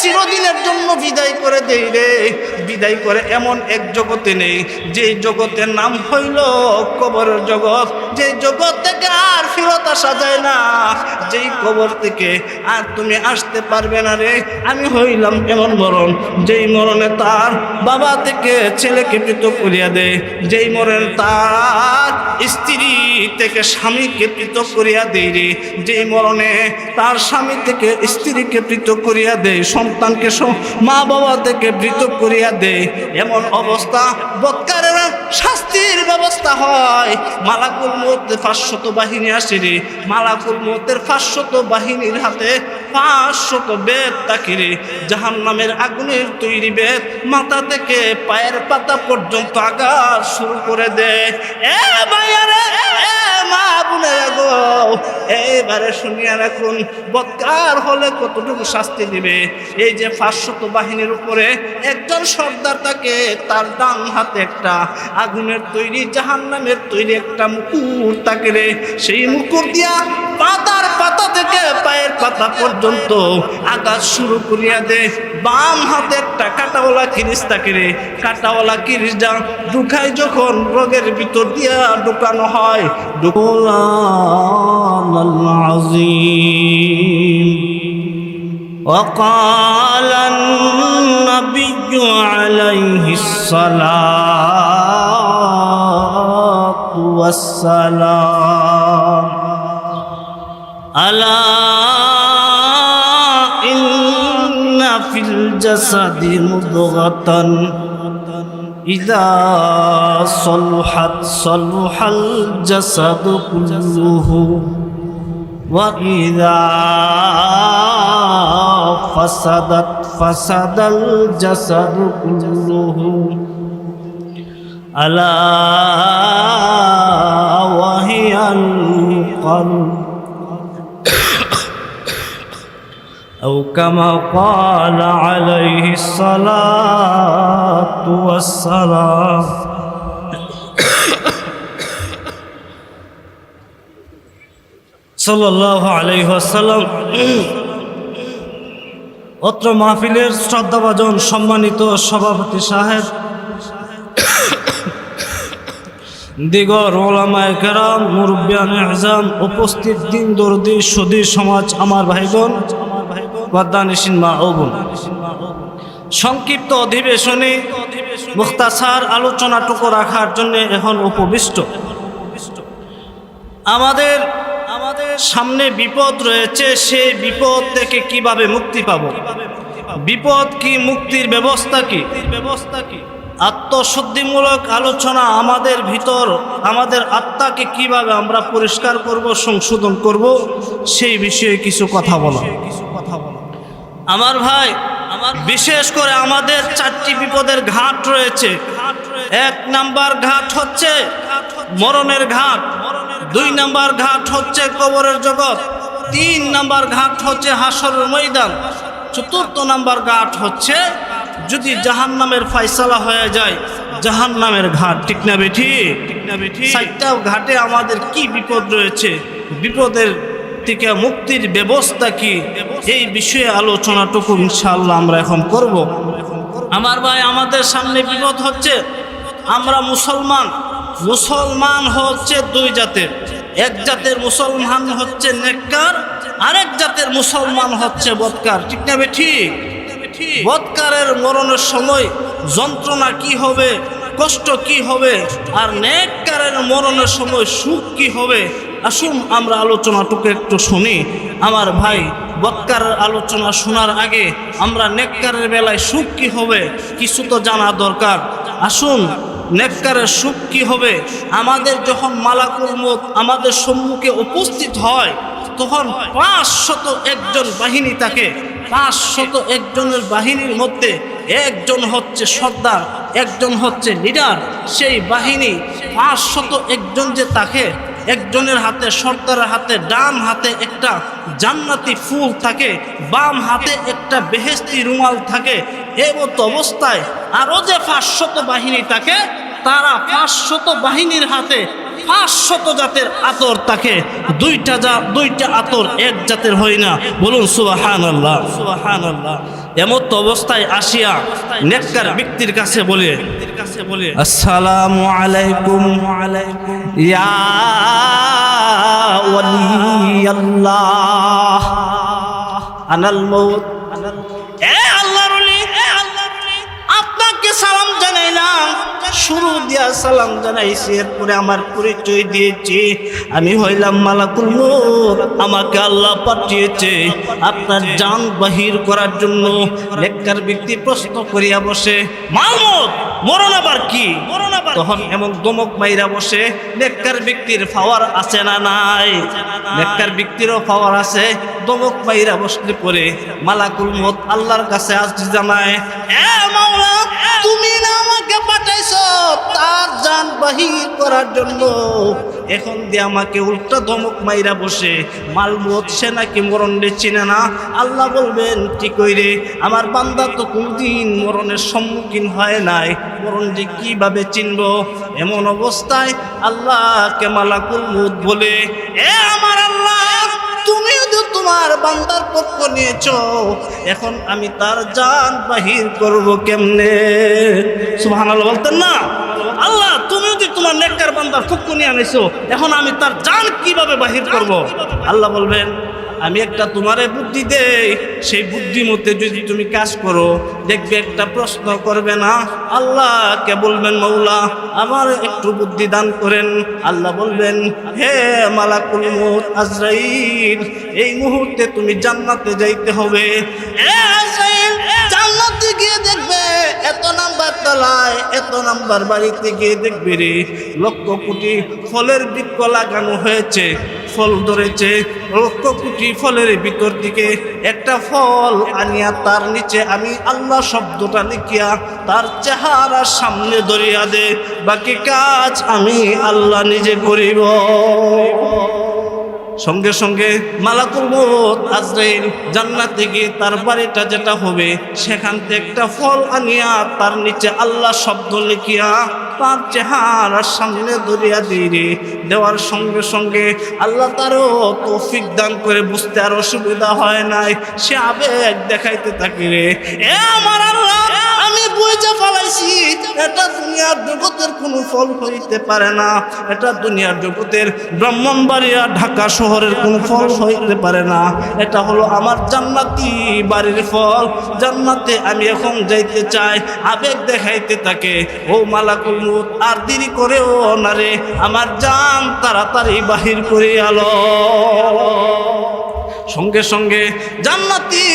চিরদিনের জন্য বিদায় করে দেই রে। বিদায় করে এমন এক জগতে নেই যে জগতের নাম হইল কবরের জগৎ। যে জগৎ থেকে আর ফেরত আসা যায় না, যেই কবর থেকে আর তুমি আসতে পারবে না রে। আমি হইলাম এমন মরণ, যেই মরণে তার বাবা থেকে ছেলেকে পৃথক করিয়া দেয়। যেই মরণ তার স্ত্রী থেকে স্বামীকে পৃথক করিয়া দেয় রে। যেই মরণে তার স্বামী থেকে স্ত্রীকে পৃথক করিয়া দেয় সন্তানকে মা বাবা থেকে পৃথক করিয়া দেয়। এমন অবস্থা, বৎকারের শাস্তির ব্যবস্থা হয়। মালাকুল মধ্যে পাঁচশত বাহিনী আসে রে। মালাকুল মতের পাঁচশত বাহিনীর হাতে পাঁচশত বেদ তাকে রে। জাহান নামের আগুনের তৈরি বেদ মাথা থেকে পায়ের পাতা পর্যন্ত আঘাত শুরু করে দেয়। এ ভাইয়ারে এবারে শুনিয়া রাখুন, বৎকার হলে কতটুকু শাস্তি দিবে? এই যে পাঁচশত বাহিনীর উপরে একজন সর্দার তাকে তার ডান হাতে একটা আগুনের তৈরি জাহান নামের তৈরি একটা মুকুর তাকে রে। সেই মুকুর দিয়া পাতার পাতা থেকে পায়ের পাতা পর্যন্ত আকাশ শুরু করিয়া দে। বাম হাতে একটা কাটাওয়ালা কিরিস তাকে রে। কাটাওয়ালা কিরিস যা ঢুকায় যখন রোগের ভিতর দিয়া ঢুকানো হয় القرآن العظيم. وقال النبي عليه الصلاة والسلام ألا إن في الجسد مضغة إذا صلحت صلح الجسد كله وإذا فسدت فسد الجسد كله. ألا وهي القلب أو كما قال عليه الصلاة والسلام সাল্লাহ আলাইসাল্লাম অত্র মাহফিলের শ্রদ্ধাভাজন সম্মানিত সভাপতি সাহেব দিগর ওলামায় কেরাম মুরব্বিয়ান এহজাম উপস্থিত দিন দর্দি সদী সমাজ আমার ভাইগণ সংক্ষিপ্ত অধিবেশনে মুখতাসার আলোচনাটুকু রাখার জন্য এখন উপবিষ্ট। আমাদের আমাদের সামনে বিপদ রয়েছে সেই বিপদ থেকে কীভাবে মুক্তি পাব? বিপদ কি, মুক্তির ব্যবস্থা কি ব্যবস্থা কি? আত্মশুদ্ধিমূলক আলোচনা আমাদের ভিতর, আমাদের আত্মাকে কীভাবে আমরা পরিষ্কার করব, সংশোধন করব, সেই বিষয়ে কিছু কথা বলা। আমার ভাই আমার বিশেষ করে আমাদের চারটি বিপদের ঘাট রয়েছে। এক নাম্বার ঘাট হচ্ছে মরণের ঘাট দুই নাম্বার ঘাট হচ্ছে কবরের জগৎ তিন নাম্বার ঘাট হচ্ছে হাসরের ময়দান চতুর্থ নাম্বার ঘাট হচ্ছে যদি জাহান নামের ফয়সালা হয়ে যায় জাহান নামের ঘাট ঠিক না বেঠি? ঠিক না বেঠি। চারটা ঘাটে আমাদের কি বিপদ রয়েছে? বিপদের থেকে মুক্তির ব্যবস্থা কি? এই বিষয়ে আলোচনাটুকু ইনশাআল্লাহ আমরা এখন করব। আমার ভাই, আমাদের সামনে বিপদ হচ্ছে। আমরা মুসলমান। মুসলমান হচ্ছে দুই জাতের। এক জাতের মুসলমান হচ্ছে নেককার, আরেক জাতের মুসলমান হচ্ছে বৎকার। ঠিক না ঠিক? বৎকারের মরণের সময় যন্ত্রণা কি হবে, কষ্ট কি হবে, আর নেককারের মরণের সময় সুখ কি হবে আসুন আমরা আলোচনাটুকু একটু শুনি। আমার ভাই বৎকারের আলোচনা শোনার আগে আমরা নেককারের বেলায় সুখ কী হবে কিছু তো জানা দরকার। আসুন, নেককারের সুখ কী হবে? আমাদের যখন মালাকুল মুখ আমাদের সম্মুখে উপস্থিত হয়, তখন পাঁচশত একজন বাহিনী থাকে। পাঁচশত একজনের বাহিনীর মধ্যে একজন হচ্ছে সর্দার, একজন হচ্ছে লিডার। সেই বাহিনী পাঁচশত একজন যে তাকে একজনের হাতে, সর্দারের হাতে, ডান হাতে একটা জান্নাতি ফুল থাকে, বাম হাতে একটা বেহেস্তি রুমাল থাকে। মতো অবস্থায় আরও যে পাঁচশত বাহিনী থাকে, তারা পাঁচশত বাহিনীর হাতে পাঁচশত জাতের আতর থাকে। দুইটা যা দুইটা আতর এক জাতের হয় না। বলুন সুবাহান আল্লাহ সুবাহান আল্লাহ এমত অবস্থায় আসিয়া নেককার ব্যক্তির কাছে বলে আসসালামু আলাইকুম। ইয়া ওয়ালিয়াল্লাহ। আনাল মউত এ আল্লাহর ওলি আপনাকে সালাম জানাইলাম। শুরু দিয়া সালাম জানাইছি এরপরে আমার পরিচয় দিয়েছি। আমি হইলাম মালাকুল আমাকে আল্লাহ পাঠিয়েছে আপনার জান বাহির করার জন্য। নেককার ব্যক্তি প্রশ্ন করিয়া বসে মালমত মরণ আবার কি? তখন এমন দমক মাইরা বসে নেককার ব্যক্তির পাওয়ার আছে না নাই? নেককার ব্যক্তিরও পাওয়ার আছে। দমক মাইরা বসলে পরে মালাকুল মত আল্লাহর কাছে আজ জানায় তুমি না আমাকে পাঠাইছো। তার জান বাহির করার জন্য এখন দিয়ে আমাকে উল্টা ধমক মাইরা বসে মালমত সে নাকি মরণ চিনে না? আল্লাহ বলবেন কি কইরে আমার বান্দা তো কোনদিন মরণের সম্মুখীন হয় নাই মরণ যে কীভাবে চিনব? এমন অবস্থায় আল্লাহকে মালাকুল মুদ বলে, এ আমার আল্লাহ, তুমিও তো তোমার বান্দার পক্ষ নিয়েছো, এখন আমি তার জান বাহির করব কেমনে? সুবহানাল্লাহ বলতেন না। আল্লাহ তুমিও তো তোমার নেককার বান্দার পক্ষ নিয়ে আনিছো এখন আমি তার জান কীভাবে বাহির করব? আল্লাহ বলবেন আমি একটা তোমারে বুদ্ধি দেই সেই বুদ্ধি মতে যদি তুমি কাজ করো দেখবে একটা প্রশ্ন করবে না আল্লাহকে বলবেন মৌলা আমার একটু বুদ্ধি দান করেন। আল্লাহ বলবেন হে মালাকুল মউত আজরাইল এই মুহূর্তে তুমি জান্নাতে যাইতে হবে। তলায় এত নাম্বার বাড়িতে গিয়ে দেখবে রে? লক্ষ কোটি ফলের বৃক্ষ লাগানো হয়েছে, ফল ধরেছে। লক্ষ কোটি ফলের ভিতর দিকে একটা ফল আনিয়া তার নিচে আমি আল্লাহ শব্দটা লিখিয়া তার চেহারার সামনে ধরিয়া দে। বাকি কাজ আমি আল্লাহ নিজে করিব। সঙ্গে সঙ্গে মালাকুল মত আজরাইল, জান্নাতে থেকে তার বাড়িটা যেটা হবে, সেখান থেকে একটা ফল আনিয়া তার নিচে আল্লাহ শব্দ লিখিয়া তার চেহারার সামনে ধরিয়া দিয়ে দেওয়ার সঙ্গে সঙ্গে আল্লাহ তারও তৌফিক দান করে বুঝতে আর অসুবিধা হয় নাই। সে আবেগ দেখাইতে থাকে রে। এ আমার আল্লাহ আমি বুঝে এটা দুনিয়ার জগতের কোনো ফল হইতে পারে না। এটা দুনিয়ার জগতের ব্রাহ্মণবাড়িয়া, ঢাকা শহরের কোনো ফল হইতে পারে না। এটা হলো আমার জান্নাতি বাড়ির ফল। জান্নাতে আমি এখন যাইতে চাই, আবেগ দেখাইতে থাকে ও মালাকুল মুত আর দেরি করেও না রে। আমার জান তাড়াতাড়ি বাহির করে আলো সঙ্গে সঙ্গে জান্নাতি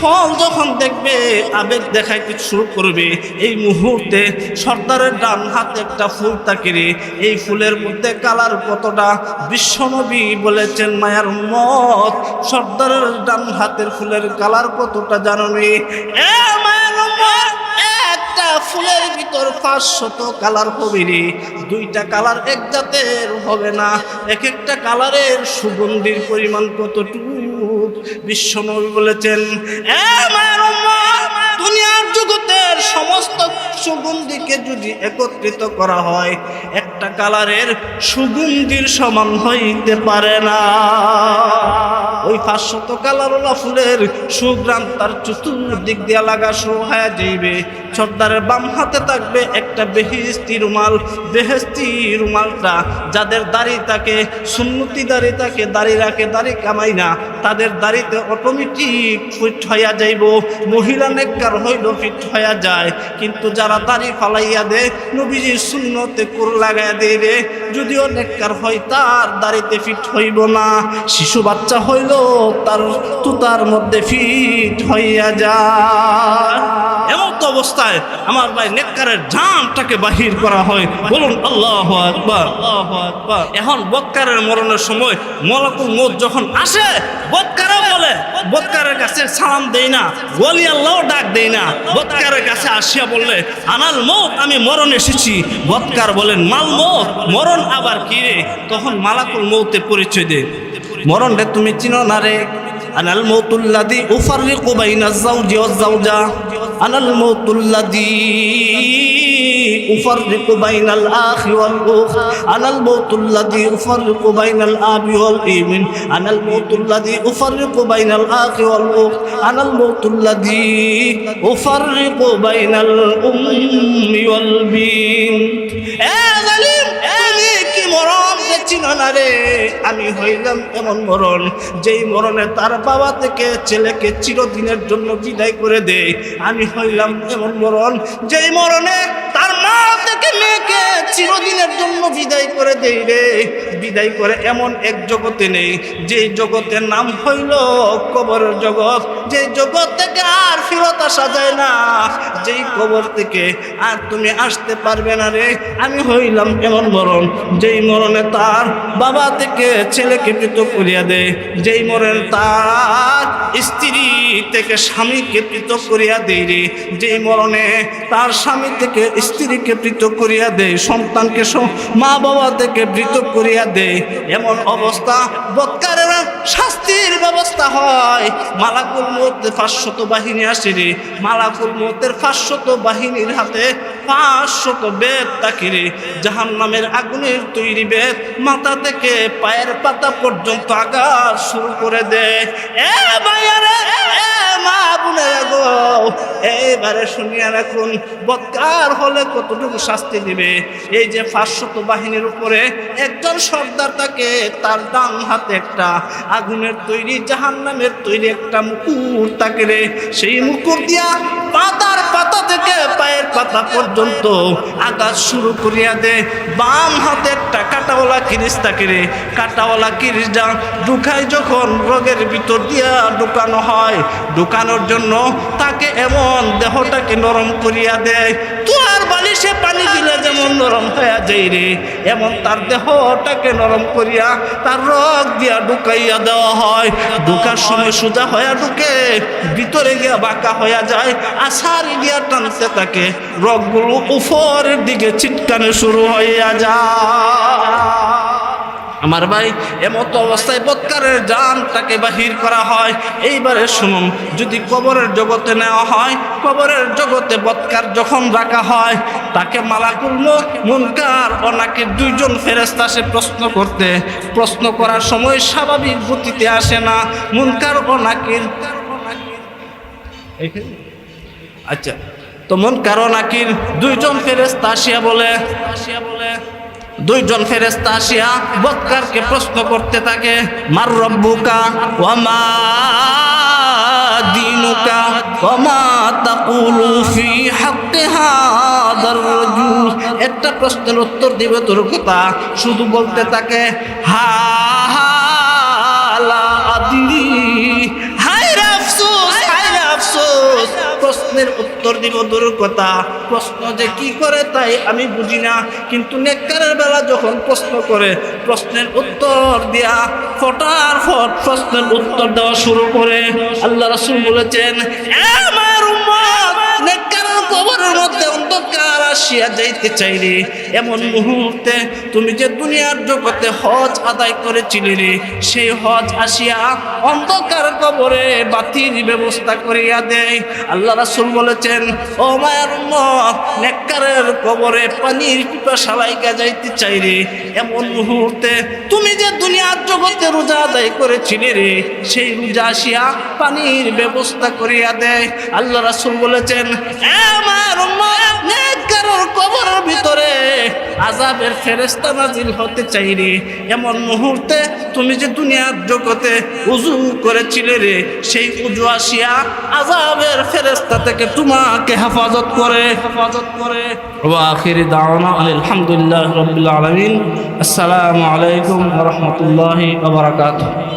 ফল যখন দেখবে আবেগ দেখাইতে শুরু করবে। এই মুহূর্তে সর্দারের ডান হাতে একটা ফুল রে। এই ফুলের মধ্যে কালার কতটা বিশ্বনবী বলেছেন মায়ার মত সর্দারের ডান হাতের ফুলের কালার কতটা জানো এ উম্মত, একটা ফুলের ভিতর পাঁচশত কালার হবে রে। দুইটা কালার এক জাতের হবে না। এক একটা কালারের সুগন্ধির পরিমাণ কতটুকু? বিশ্বনবী বলেছেন দুনিয়ার জগতের সমস্ত সুগন্ধিকে যদি একত্রিত করা হয় একটা কালারের সুগন্ধির সমান হইতে পারে না। ওই পাঁচশত কালারওয়ালা ফুলের সুগ্রাম তার চতুর্দিক দিয়া লাগা শুরু হয়ে যাইবে। সর্দারের বাম হাতে থাকবে একটা বেহেস্তি রুমাল। বেহেস্তি রুমালটা যাদের দাড়ি তাকে সুন্নতি দাড়ি তাকে দাড়ি রাখে, দাড়ি কামাই না। তাদের দাড়িতে অটোমেটিক ফিট হইয়া যাইব। মহিলা নেককার হইল ফিট হইয়া যায়। কিন্তু যারা দাড়ি ফালাইয়া দেয়, নবীজির শূন্যতে কোর লাগাইয়া দেয় রে। যদিও নেককার হয়, তার দাড়িতে ফিট হইব না। শিশু বাচ্চা হইল, তার তুতার মধ্যে ফিট হইয়া যায়। এমন তো অবস্থায় আমার ভাই নেককারের জানটাকে বাহির করা হয়। বলুন, আল্লাহ আকবার। এখন বৎকারের মরণের সময় মলাকুল মত যখন আসে বৎকারা বলে, বৎকারের কাছে সালাম দেই না ওলি আল্লাহ ডাক দেই না। বৎকারের কাছে আসিয়া বললে, আনাল মত আমি মরণ এসেছি। বৎকার বলেন, মাল মত মরণ আবার কি রে? তখন মালাকুল মৌতে পরিচয় দে। মরণ রে তুমি চিনো না রে? আনাল মৌতুল্লাদি উফারিকু বাইনা যাওজি ওয়াজ যাওজা। আনাল মৌতুল্লাদি ওয়াল উখ। আনাল মাউতুল্লাযী উফাররিকু বাইনাল আবি ওয়াল ইমিন। আনাল মাউতুল্লাযী উফাররিকু বাইনাল আখি ওয়াল উখ। আনাল মাউতুল্লাযী উফাররিকু বাইনাল উম্মি ওয়াল বিনত এ জালিম তুমি কি মরণ না রে। আমি হইলাম এমন মরণ, যেই মরণে তার বাবা থেকে ছেলেকে চিরদিনের জন্য বিদায় করে দেয় আমি হইলাম এমন মরণ, যেই মরণে তার মা থেকে মেয়েকে চিরদিনের জন্য বিদায় করে দেই রে। বিদায় করে এমন এক জগতে নেই, যেই জগতের নাম হইল কবরের জগৎ। যেই জগৎ থেকে আর ফেরত আসা যায় না, যেই কবর থেকে আর তুমি আসতে পারবে না রে। আমি হইলাম এমন মরণ, যেই মরণে তার বাবা থেকে ছেলেকে পৃথক করিয়া দেয়। যেই মরণ তার স্ত্রী থেকে স্বামীকে পৃথক করিয়া দেয় রে। যেই মরণে তার স্বামী থেকে স্ত্রীকে পৃথক করিয়া দেয় সন্তানকে স- মা বাবা থেকে পৃথক করিয়া দেয় এমন অবস্থা, বৎকারের শাস্তির ব্যবস্থা হয়। মালাকুল মতের পাঁচশত বাহিনী আসে রে। মালাকুল মতের পাঁচশত বাহিনীর হাতে পাঁচশত বেদ তাকে রে। জাহান নামের আগুনের তৈরি বেদ মাথা থেকে পায়ের পাতা পর্যন্ত আঘাত শুরু করে দেয় এ ভাইয়ারে বোনেরা গো এইবারে শুনিয়া রাখুন, বৎকার হলে কতটুকু শাস্তি দিবে? এই যে পাঁচশত বাহিনীর উপরে একজন সর্দার তাকে তার ডান হাতে একটা আগুনের তৈরি জাহান নামের তৈরি একটা মুকুর তাকে রে। সেই মুকুর দিয়া পাতার পাতা থেকে পাতা পর্যন্ত আঘাত শুরু করিয়া দে, বাম হাতে একটা কাটাওয়ালা কিরিস তাকে রে, কাটাওয়ালা কিরিস যা ঢুকায় যখন রোগের ভিতর দিয়া ঢুকানো হয়, ঢুকানোর জন্য তাকে এমন দেহটাকে নরম করিয়া দেয় তুয়ার বালিশে পানি দিলে যেমন নরম হয়ে যায় রে, এমন তার দেহটাকে নরম করিয়া তার রগ দিয়া ঢুকাইয়া দেওয়া হয়। ঢুকার সময় সোজা হইয়া ঢুকে ভিতরে গিয়া বাঁকা হইয়া যায় আষাঢ় গিয়া টানতে থাকে। রগগুলো উপরের দিকে ছিটকানো শুরু হইয়া যায়। আমার ভাই এমতো অবস্থায় বৎকারের জানটাকে বাহির করা হয়। এইবারে শুনুন যদি কবরের জগতে নেওয়া হয় কবরের জগতে বৎকার যখন রাখা হয় তাকে মালাকুল মুনকার ওনাকে দুইজন ফেরেস্তা সে প্রশ্ন করতে। প্রশ্ন করার সময় স্বাভাবিক গতিতে আসে না মুনকার এইখানে? আচ্ছা তো মন কারণ আকির দুইজন ফেরেস্তা আসিয়া বলে আসিয়া বলে দুইজন ফেরেস্তা আসিয়া বৎকারকে প্রশ্ন করতে থাকে, মার রব্বুকা ওয়ামা দিনুকা ওয়ামা তাকুলু ফি হাক্কি হাদার রাজুল। একটা প্রশ্নের উত্তর দিবে তোর কথা। শুধু বলতে থাকে, হা হা প্রশ্নের উত্তর দিব দূর কথা। প্রশ্ন যে কি করে তাই আমি বুঝি না। কিন্তু নেককারের বেলা যখন প্রশ্ন করে, প্রশ্নের উত্তর দেয়া ফটার ফট প্রশ্নের উত্তর দেওয়া শুরু করে। আল্লাহ রাসুল বলেছেন, "এ আমার নেককারের কবরের মধ্যে আসিয়া যাইতে চাইলে, এমন মুহূর্তে তুমি যে দুনিয়ার জগতে হজ আদায় করেছিলে রে, সেই হজ আসিয়া অন্ধকার কবরে বাতির ব্যবস্থা করিয়া দেয়। আল্লাহ রাসূল বলেছেন, ও মায়ের নেককারের কবরে পানির পিপাসা লাইগা যাইতে চাইলে, এমন মুহূর্তে তুমি যে দুনিয়ার জগতে রোজা আদায় করেছিলে রে, সেই রোজা আসিয়া পানির ব্যবস্থা করিয়া দেয়। আল্লাহ রাসুল বলেছেন আমার নেককারের কবরের ভিতরে আজাবের ফেরেস্তা নাজিল হতে চাইরে এমন মুহূর্তে তুমি যে দুনিয়ার জগতে উজু করেছিলে রে, সেই উজু আসিয়া আজাবের ফেরেস্তা থেকে তোমাকে হেফাজত করে। হেফাজত করে। ওয়াখির দাওয়ানা আলহামদুলিল্লাহ রবিল আলমিন। আসসালামু আলাইকুম রহমতুল্লাহি